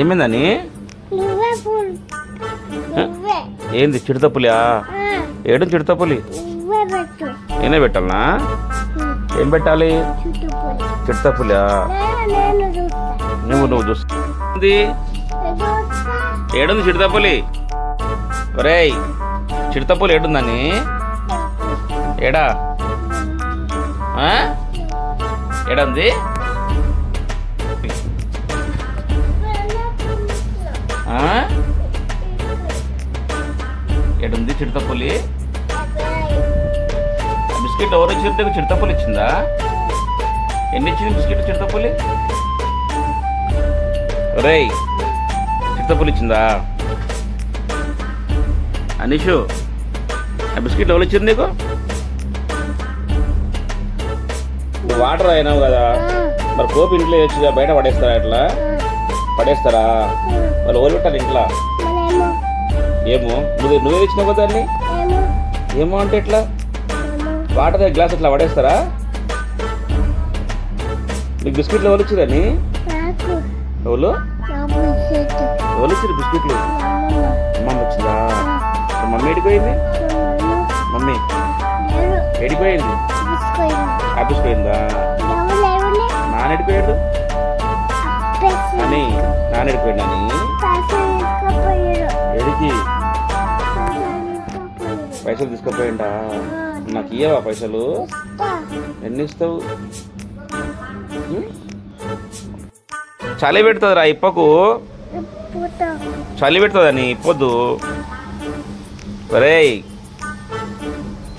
ఏమైందని ఏంది చిడతపులియా ఏడు చిడతపులి నేనే పెట్టాలనా? ఏం పెట్టాలి? చిడతపులియా నువ్వు నువ్వు చూస్తుంది ఏడుంది చిడతపులి ఒరేయ్ చిడతపులి ఏడుందని ఏడా? ఆ? ఏడుంది? చిడతపులి బిస్కెట్ ఎవరు ఇచ్చింది చిడతపులి ఇచ్చిందా? ఎన్ని ఇచ్చింది బిస్కెట్ చిడతపులి రేయ్ చిడతపులి ఇచ్చిందా? అనీషు ఆ బిస్కెట్ ఎవరు ఇచ్చింది నీకు? వాటర్ అయినావు కదా. మరి కోపి ఇంట్లో వేయచ్చుగా బయట పడేస్తారా ఇట్లా పడేస్తారా? వాళ్ళు ఓలు పెట్టాలి ఇంట్లో. ఏమో? నువ్వు నువ్వే తెచ్చినావు కదా దాన్ని? ఏమో అంటే ఎట్లా? వాటర్ గ్లాస్ ఇట్లా పడేస్తారా? నీకు బిస్కెట్లు ఎవరు ఇచ్చిరని ఎవరు? ఎవరు ఇచ్చారు బిస్కెట్లు? అమ్మమ్మ వచ్చిందా? మమ్మీ ఎడిపోయింది మమ్మీ ఎడిపోయింది ఆఫీస్ పోయిందా? నాన్న ఎడిపోయాడు అని నాన్న ఎడిపోయాడు అని? పైసలు పైసలు తీసుకుపోయిండా? నాకు ఇయ్యవా పైసలు? ఎన్ని ఇస్తావు? చలి పెడుతుందిరా ఇప్పకు. చలి పెడుతుందని ఇప్పొద్దు? ఒరేయ్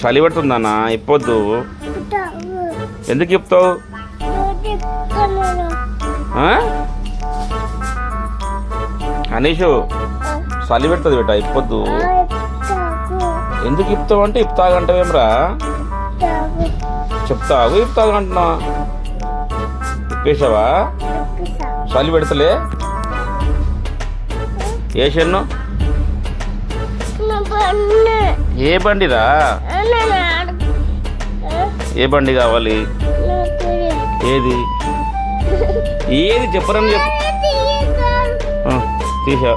చలి పెడుతుందన్నా ఇప్పొద్దు. ఎందుకు చెప్తావు? అనీషు చలి పెడుతుంది బిడ్డ ఇప్పొద్దు. ఎందుకు ఇప్తావు అంటే ఇప్తాగంటావేమ్రా? చెప్తావు ఇప్తాగు అంటున్నా ఇప్పేసావా చలి పెడతలే షన్ను? ఏ బండిరా? ఏ బండి కావాలి? ఏది? ఏది చెప్పరని చెప్పు. తీసా.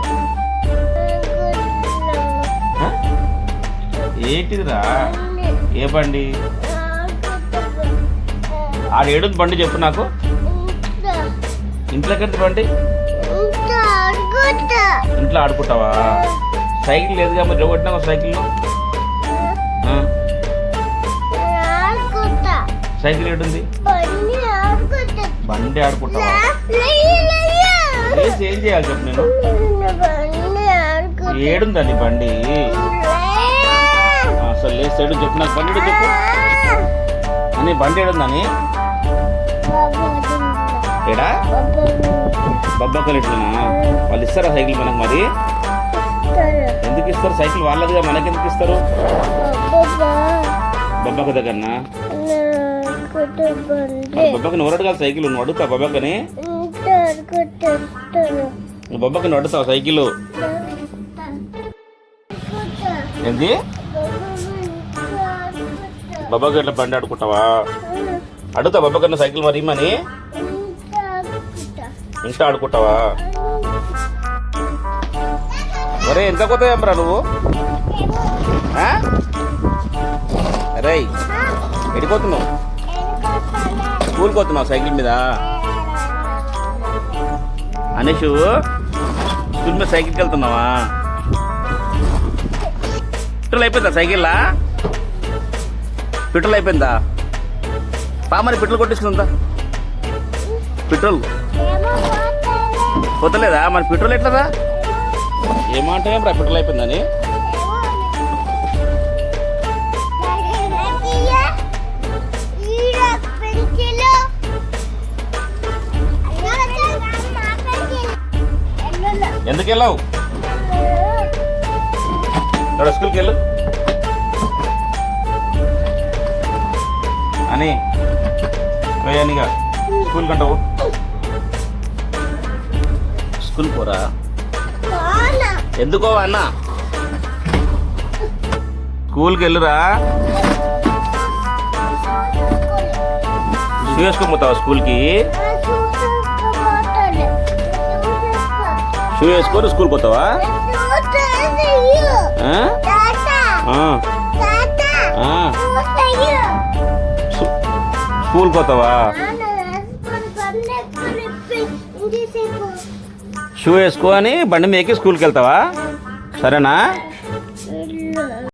ఏంటిదిరా? ఏ బండి? ఆడ ఏడుంది బండి చెప్పు నాకు. ఇంట్లోకి వెళ్తే బండి? ఇంట్లో ఆడుకుంటావా? సైకిల్ లేదుగా మరి కొట్టినా సైకిల్ సైకిల్ ఏడుంది? బండి ఆడుకుంటావా? ఏం చేయాలి చెప్పు నేను? ఏడుందని బండి? అసలు లేదు సైడ్ చెప్పు నాకు బండి చెప్పు. అని బండి ఏడుందని ఏడా? బొబ్బక్కలు ఇట్లనా వాళ్ళు ఇస్తారా సైకిల్ మనకు మరి? ఎందుకు ఇస్తారు? సైకిల్ వాళ్ళదిగా మనకి ఎందుకు ఇస్తారు? బొబ్బక్క దగ్గరనా? మరి బొబ్బక్కని సైకిల్? నువ్వు అడుగుతా బొబ్బక్కని. నువ్వు బొబ్బక్కని అడుగుతావు సైకిల్? ఏంది? బొబ్బక్క ఇట్లా బండి ఆడుకుంటావా? అడుగుతా బొబ్బక్కని సైకిల్ మరి ఇమ్మని. ఇంట్లో ఆడుకుంటావా? మరే ఎంత కొత్త ఏమరా నువ్వు? ఆ? ఎడిపోతున్నావు స్కూల్కి పోతున్నావు సైకిల్ మీద? అనేషు స్కూల్ మీద సైకిల్కి వెళ్తున్నావా? పెట్రోల్ అయిపోయిందా సైకిల్లా? పెట్రోల్ అయిపోయిందా? పా మరి పెట్రోల్ కొట్టించుకుందా పెట్రోల్. పోతలేదా మరి పెట్రోల్ ఎట్లదా? ఏమంటే రా పెట్రోల్ అయిపోయిందని. ఎందుకు వెళ్ళావు స్కూల్కి వెళ్ళు. అని వేయనిగా. స్కూల్ కంటావు. స్కూల్ పోరా? ఎందుకో అన్న? స్కూల్కి వెళ్ళురా. షూ పోతావా స్కూల్కి? షూ వేసుకొని స్కూల్కి పోతావా? ఆ? స్కూల్ స్కూల్కి పోతావా షూ వేసుకొని బండి మీకి స్కూల్కి వెళ్తావా సరేనా